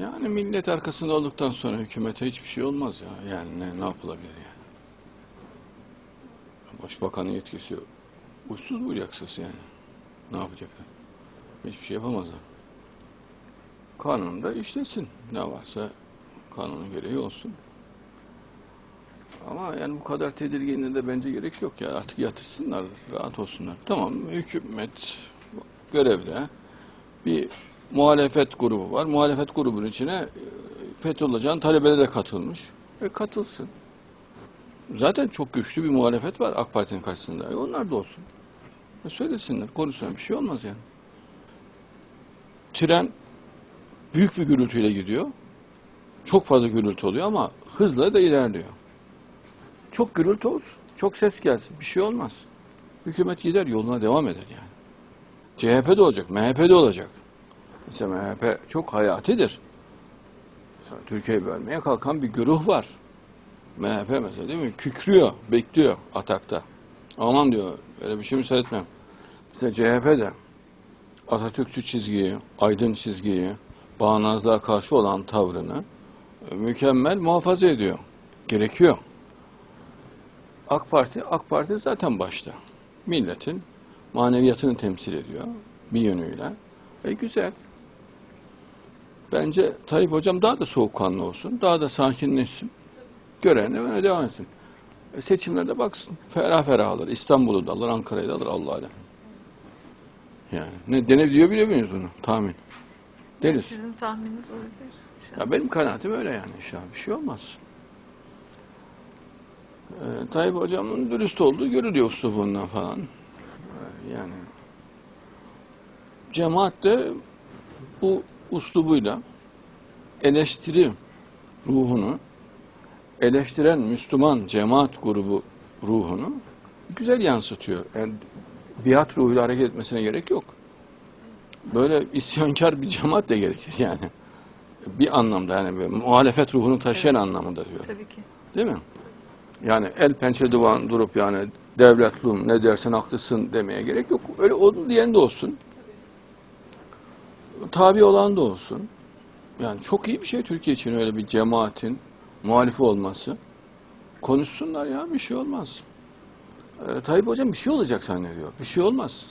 Yani millet arkasında olduktan sonra hükümete hiçbir şey olmaz ya. Yani ne, ne yapılabilir yani? Başbakanın yetkisi yok. Uçsuz bucaksız yani. Ne yapacaklar? Hiçbir şey yapamazlar. Kanunda işlesin. Ne varsa kanunun gereği olsun. Ama yani bu kadar tedirginliğe de bence gerek yok ya. Artık yatışsınlar, rahat olsunlar. Tamam hükümet görevde. Bir muhalefet grubu var. Muhalefet grubunun içine e, Fethullah talebeleri de katılmış. E katılsın. Zaten çok güçlü bir muhalefet var AK Parti'nin karşısında. E onlar da olsun. E söylesinler, konuşsunlar. Bir şey olmaz yani. Tren büyük bir gürültüyle gidiyor. Çok fazla gürültü oluyor ama hızla da ilerliyor. Çok gürültü olsun, çok ses gelsin. Bir şey olmaz. Hükümet gider yoluna devam eder yani. CHP de olacak, MHP de olacak. Mesela MHP çok hayatidir. Ya, Türkiye'yi bölmeye kalkan bir güruh var. MHP mesela değil mi? Kükrüyor, bekliyor atakta. Aman diyor, böyle bir şey müsaade etmem. Mesela CHP de Atatürkçü çizgiyi, aydın çizgiyi, bağnazlığa karşı olan tavrını e, mükemmel muhafaza ediyor. Gerekiyor. AK Parti, AK Parti zaten başta. Milletin maneviyatını temsil ediyor bir yönüyle. E güzel. Bence Tayyip Hocam daha da soğukkanlı olsun, daha da sakinleşsin. Görevine böyle devam etsin. E seçimlerde baksın, ferah ferah alır. İstanbul'u da alır, Ankara'yı da alır Allah alem. Yani ne denebiliyor biliyor muyuz bunu? Tahmin. Deriz. Sizin tahmininiz olabilir. İnşallah. Ya benim kanaatim öyle yani inşallah bir şey olmaz. Ee, Tayyip hocamın dürüst olduğu görülüyor üslubundan falan. Ee, yani cemaat de bu uslubuyla eleştiri ruhunu eleştiren Müslüman cemaat grubu ruhunu güzel yansıtıyor. Yani biat ruhuyla hareket etmesine gerek yok. Böyle isyankar bir cemaat de gerekir yani. Bir anlamda yani bir muhalefet ruhunu taşıyan anlamında diyor. Tabii ki. Değil mi? Yani el pençe divan durup yani devletlum ne dersen haklısın demeye gerek yok. Öyle onun diyen de olsun. Tabi olan da olsun. Yani çok iyi bir şey Türkiye için öyle bir cemaatin muhalifi olması. Konuşsunlar ya bir şey olmaz. Ee, Tayyip Hocam bir şey olacak zannediyor. Bir şey olmaz.